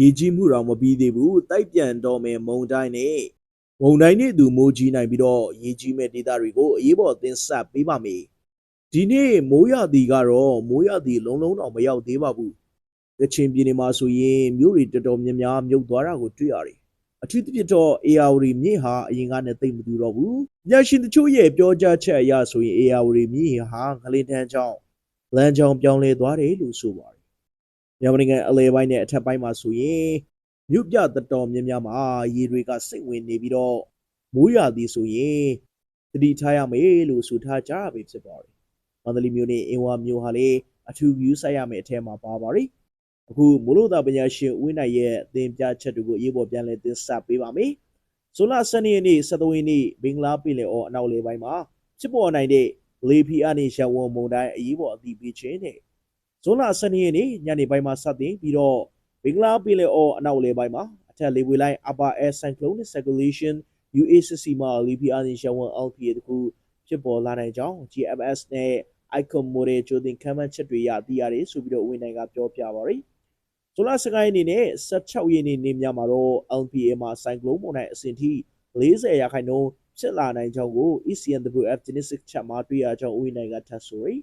ရေကြီးမှုတော့မပြီးသေးဘူးတိုက်ပြန်တော့မယ်မုံတိုင်းနဲ့မုံတိုင်းနဲ့သူမိုးကြီးနိုင်ပြီးတော့ရေကြီးမဲ့ဒေသတွေကိုအရေးပေါ်သင်ဆက်ပေးပါမယ်ဒီနေ့မိုးရသည်ကတော့မိုးရသည်လုံးလုံးတော့မရောက်သေးပါဘူးကချင်ပြည်နယ်မှာဆိုရင်မြို့တွေတော်တော်များများမြုပ်သွားတာကိုတွေ့ရတယ်အထူးသဖြင့်တော့ AR မြင့်ဟာအရင်ကနဲ့သိပ်မတူတော့ဘူးညရှင်တချို့ရဲ့ပြောကြားချက်အရဆိုရင် AR မြင့်ဟာငလင်တန်းကြောင့်လမ်းကြောင်းပြောင်းလဲသွားတယ်လို့ဆိုပါတယ် မြန်မာနိုင်ငံအလဲပိုင်းနဲ့အထက်ပိုင်းမှာဆိုရင်မြို့ပြတတော်များများမှာရေတွေကစိတ်ဝင်နေပြီးတော့မိုးရွာသည်ဆိုရင်တတိထားရမယ်လို့ဆိုထားကြတာပဲဖြစ်ပါတယ်။မန္တလေးမြို့နဲ့အင်ဝါမြို့ဟာလေအထူး view ဆိုင်ရမယ်အထက်မှာပါပါတယ်။အခုမိုးလို့သာပညာရှင်ဦးဝင်းနိုင်ရဲ့အသင်ပြချက်တွေကိုအရေးပေါ်ပြန်လည်သင်ဆက်ပေးပါမယ်။ဇွန်လ12ရက်နေ့17ရက်နေ့ဘင်္ဂလားပြည်နယ်အော်အနောက်လေပိုင်းမှာဖြစ်ပေါ်နိုင်တဲ့လေဖီအနဲ့ရဝုံမုန်တိုင်းအရေးပေါ်အသိပေးခြင်းနဲ့ ဇွန်လ12ရက်နေ့ညနေပိုင်းမှာစတင်ပြီးတော့ဘင်္ဂလားပင်လယ်အော်အနောက်လေပိုင်းမှာအထက်လေဝေလိုင်း upper air cyclone circulation UACC မှာ LPR နဲ့ Shawan LPA တခုဖြစ်ပေါ်လာနိုင်ကြောင်း GMS နဲ့ ICOM model ကြိုတင်ခန့်မှန်းချက်တွေရသိရတယ်ဆိုပြီးတော့ဝန်နိုင်ကပြောပြပါရယ်ဇွန်လ19ရက်နေ့နဲ့16ရက်နေ့နေ့များမှာတော့ LPA မှာ cyclone မုန်တိုင်းအဆင့်ထိ40ရာခိုင်နှုန်းဖြစ်လာနိုင်ကြောင်းကို ECNWF Genesis ချက်မှာတွေ့ရကြောင်းဝန်နိုင်ကထပ်ဆိုရယ်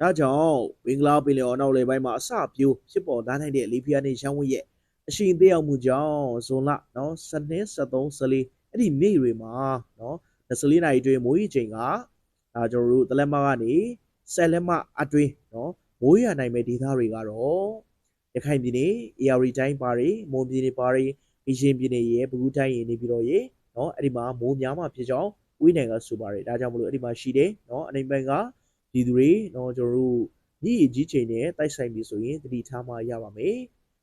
ဒါကြောင့်ဘင်္ဂလားပင်လယ်အော်နောက်လေပိုင်းမှာအစပြိုးဖြစ်ပေါ်လာနိုင်တဲ့လီဖီယာနဲ့ရန်ဝတ်ရဲ့အရှိန်သေးအောင်မှုကြောင့်ဇွန်လနော်7 73 14အဲ့ဒီနေ့တွေမှာနော်24နာရီအတွင်းမိုးရေချိန်ကဒါကျွန်တော်တို့တလက်မကနေ10လက်မအတွင်းနော်မိုးရနိုင်မဲ့ဒေသတွေကတော့ရခိုင်ပြည်နယ် AR တိုင်းပါတယ်မွန်ပြည်နယ်ပါတယ်အရှင်ပြည်နယ်ရဲ့ဘူးတိုင်းရနေပြီးတော့ရေနော်အဲ့ဒီမှာမိုးများမှဖြစ်ကြောင်းဝိနိုင်ကဆိုပါတယ်ဒါကြောင့်မလို့အဲ့ဒီမှာရှိတယ်နော်အနေပိုင်းက ပြည်သူတွေတော့ကျွန်တော်တို့ညီအကြီးချိန်နဲ့တိုက်ဆိုင်ပြီဆိုရင်တတိထားမှရပါမယ်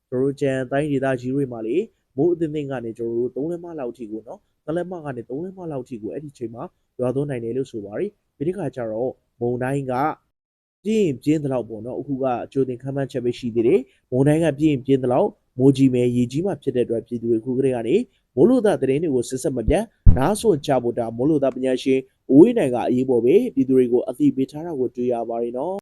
ကျွန်တော်တို့ကြံတိုင်းဒေသကြီးတွေမှာလေမိုးအသင်းသင်းကနေကျွန်တော်တို့၃လက်မလောက်ထိကိုနော်၃လက်မကနေ၃လက်မလောက်ထိကိုအဲ့ဒီချိန်မှာရွာသွန်းနိုင်တယ်လို့ဆိုပါတယ်ဒီတစ်ခါကျတော့မုံတိုင်းကပြင်းပြင်းတလောက်ပေါ့နော်အခုကကြိုတင်ခမ်းမှန်းချက်ပဲရှိသေးတယ်မုံတိုင်းကပြင်းပြင်းတလောက်မိုးကြီးမယ်ရေကြီးမှဖြစ်တဲ့အတွက်ပြည်သူတွေခုကလေးကနေမိုးလို့သားသတင်းတွေကိုစစ်ဆက်မပြတ် နားဆွန်ချဖို့တာမိုးလို့သားပညာရှင်အဝေးနိုင်ကအရေးပေါ်ပဲပြည်သူတွေကိုအသိပေးထားတာကိုတွေ့ရပါတယ်နော်